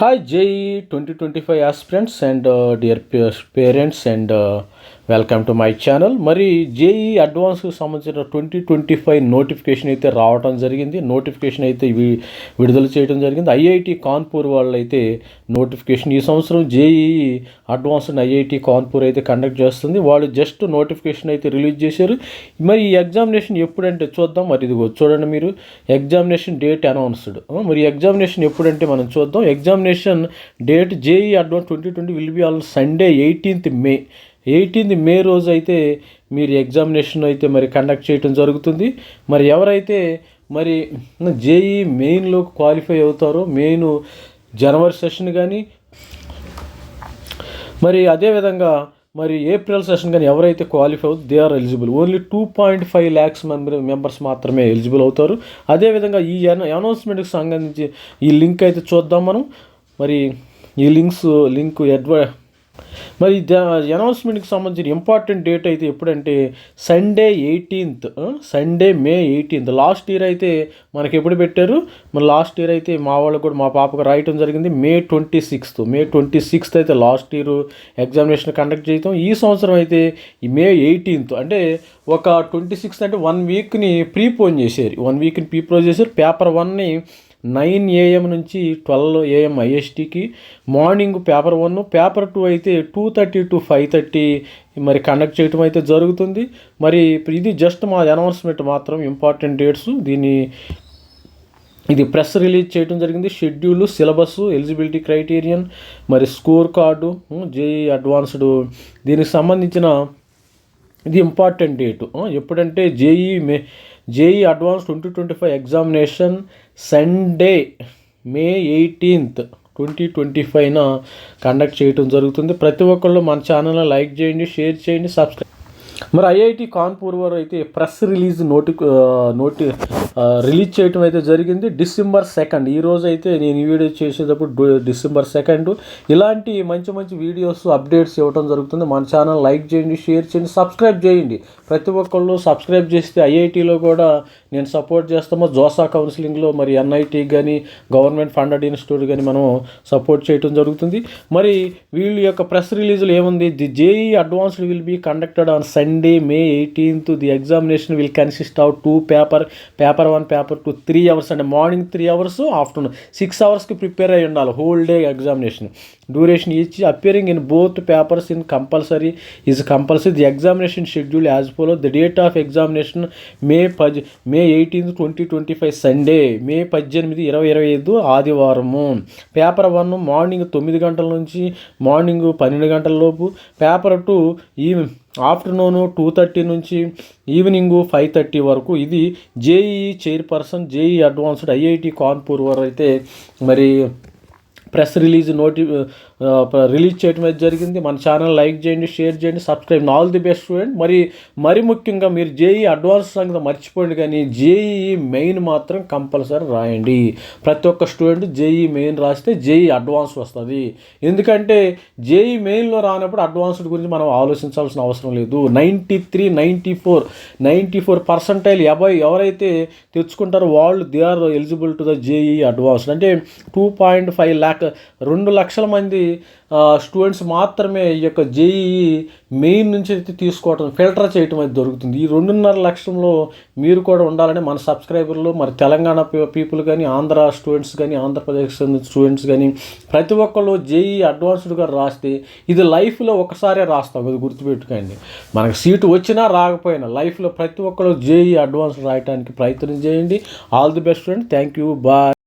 Hi, JE 2025 aspirants and uh, dear pa- parents and uh, welcome to my channel. మరి JEE అడ్వాన్స్కి సంబంధించిన twenty twenty five notification అయితే రావడం జరిగింది. Notification అయితే వి విడుదల చేయడం జరిగింది. ఐఐటి కాన్పూర్ వాళ్ళు అయితే నోటిఫికేషన్ ఈ సంవత్సరం జేఈ అడ్వాన్స్ ఐఐటి కాన్పూర్ అయితే కండక్ట్ చేస్తుంది. వాళ్ళు జస్ట్ నోటిఫికేషన్ అయితే రిలీజ్ చేశారు. మరి ఈ ఎగ్జామినేషన్ ఎప్పుడంటే చూద్దాం. మరి ఇదిగో చూడండి మీరు. Examination date announced. మరి ఎగ్జామినేషన్ ఎప్పుడంటే మనం చూద్దాం. Examination date JEE advance twenty twenty will be all Sunday eighteenth May. Eighteenth May రోజు అయితే మీరు ఎగ్జామినేషన్ అయితే మరి కండక్ట్ చేయడం జరుగుతుంది. మరి ఎవరైతే మరి జేఈ మెయిన్లో క్వాలిఫై అవుతారో మెయిన్ జనవరి సెషన్ కానీ మరి అదేవిధంగా మరి ఏప్రిల్ సెషన్ కానీ ఎవరైతే క్వాలిఫై అవుతుంది they are eligible. Only two point five lakhs member members మాత్రమే ఎలిజిబుల్ అవుతారు. అదేవిధంగా ఈ అనౌన్స్మెంట్కి సంబంధించి ఈ లింక్ అయితే చూద్దాం మనం. మరి ఈ లింక్స్ లింక్ ఎడ్వ మరి అనౌన్స్మెంట్కి సంబంధించిన ఇంపార్టెంట్ డేట్ అయితే ఎప్పుడంటే Sunday eighteenth Sunday May eighteenth. Last year అయితే మనకి ఎప్పుడు పెట్టారు? మన లాస్ట్ ఇయర్ అయితే మా వాళ్ళకు కూడా మా పాపకు రాయటం జరిగింది May twenty sixth. May twenty sixth అయితే లాస్ట్ ఇయర్ ఎగ్జామినేషన్ కండక్ట్ చేయటం ఈ సంవత్సరం అయితే ఈ మే ఎయిటీన్త్. అంటే ఒక ట్వంటీ సిక్స్త్ అంటే వన్ వీక్ని ప్రీపోన్ చేశారు. వన్ వీక్ని ప్రీపోన్ చేశారు. పేపర్ వన్ని నైన్ ఏఎం నుంచి twelve AM ఐఎస్టీకి morning paper one paper two అయితే two thirty to five thirty మరి కండక్ట్ చేయటం అయితే జరుగుతుంది. మరి ఇది జస్ట్ మా అనౌన్స్మెంట్ మాత్రం ఇంపార్టెంట్ డేట్స్. దీన్ని ఇది ప్రెస్ రిలీజ్ చేయడం జరిగింది. షెడ్యూల్ సిలబస్ ఎలిజిబిలిటీ క్రైటీరియన్ మరి స్కోర్ కార్డు జేఈ అడ్వాన్స్డ్ దీనికి సంబంధించిన ఇది ఇంపార్టెంట్ డేటు. ఎప్పుడంటే JEE May JEE advance twenty twenty five examination Sunday May eighteenth twenty twenty ఫైవ్న conduct చేయడం జరుగుతుంది. ప్రతి ఒక్కళ్ళు మన ఛానల్ని లైక్ చేయండి షేర్ చేయండి సబ్స్క్రైబ్ మరి ఐఐటి కాన్పూర్ వారు అయితే ప్రెస్ రిలీజ్ నోటి నోటి రిలీజ్ చేయటం అయితే జరిగింది. December second. ఈరోజు అయితే నేను ఈ వీడియో చేసేటప్పుడు డిసెంబర్ సెకండ్. ఇలాంటి మంచి మంచి వీడియోస్ అప్డేట్స్ ఇవ్వడం జరుగుతుంది. మన ఛానల్ లైక్ చేయండి షేర్ చేయండి సబ్స్క్రైబ్ చేయండి. ప్రతి ఒక్కళ్ళు సబ్స్క్రైబ్ చేస్తే ఐఐటిలో కూడా నేను సపోర్ట్ చేస్తాము. జోసా కౌన్సిలింగ్లో మరి ఎన్ఐటి కానీ గవర్నమెంట్ ఫండెడ్ ఇన్స్టిట్యూట్ కానీ మనం సపోర్ట్ చేయడం జరుగుతుంది. మరి వీళ్ళ యొక్క ప్రెస్ రిలీజ్లో ఏముంది? The JEE advanced will be conducted on Sunday May eighteenth the examination will consist of two paper paper one paper two three hours అంటే morning three hours afternoon six అవర్స్కి ప్రిపేర్ అయ్యి ఉండాలి హోల్ డే ఎగ్జామినేషన్ డ్యూరేషన్ ఇచ్చి appearing in both papers in compulsory is compulsory the examination schedule as follow the date of examination May పది May eighteenth twenty twenty five Sunday May పద్దెనిమిది ఇరవై ఇరవై ఐదు ఆదివారము. పేపర్ వన్ మార్నింగ్ తొమ్మిది గంటల నుంచి మార్నింగ్ పన్నెండు గంటల లోపు. పేపర్ టూ ఈ ఆఫ్టర్నూన్ టూ థర్టీ నుంచి ఈవినింగ్ ఫైవ్ థర్టీ వరకు ఇది JEE chairperson JEE advanced IIT Kanpur వారు అయితే మరి ప్రెస్ రిలీజ్ నోటి రిలీజ్ చేయడం అయితే జరిగింది. మన ఛానల్ లైక్ చేయండి షేర్ చేయండి subscribe all the best student. మరి మరి ముఖ్యంగా మీరు జేఈ అడ్వాన్స్ సంగతి మర్చిపోండి కానీ జేఈ మెయిన్ మాత్రం కంపల్సరీ రాయండి. ప్రతి ఒక్క స్టూడెంట్ జేఈ మెయిన్ రాస్తే జేఈ అడ్వాన్స్ వస్తుంది. ఎందుకంటే జేఈ మెయిన్లో రానప్పుడు అడ్వాన్స్డ్ గురించి మనం ఆలోచించాల్సిన అవసరం లేదు. Ninety three ninety four ninety four percentile ఎవై ఎవరైతే తెచ్చుకుంటారో వాళ్ళు they are eligible to the JEE advanced అంటే టూ పాయింట్ ఫైవ్ ల్యాక్ రెండు లక్షల మంది స్టూడెంట్స్ మాత్రమే ఈ యొక్క జేఈఈ మెయిన్ నుంచి అయితే తీసుకోవటం ఫిల్టర్ చేయటం అయితే దొరుకుతుంది. ఈ రెండున్నర లక్షల్లో మీరు కూడా ఉండాలని మన సబ్స్క్రైబర్లు మరి తెలంగాణ పీపుల్ కానీ ఆంధ్ర స్టూడెంట్స్ కానీ ఆంధ్రప్రదేశ్ స్టూడెంట్స్ కానీ ప్రతి ఒక్కళ్ళు జేఈ అడ్వాన్స్డ్గా రాస్తే ఇది లైఫ్లో ఒకసారే రాస్తాం. అది గుర్తుపెట్టుకోండి. మనకు సీటు వచ్చినా రాకపోయినా లైఫ్లో ప్రతి ఒక్కళ్ళు జేఈ అడ్వాన్స్ రాయడానికి ప్రయత్నం చేయండి. All the best friend thank you bye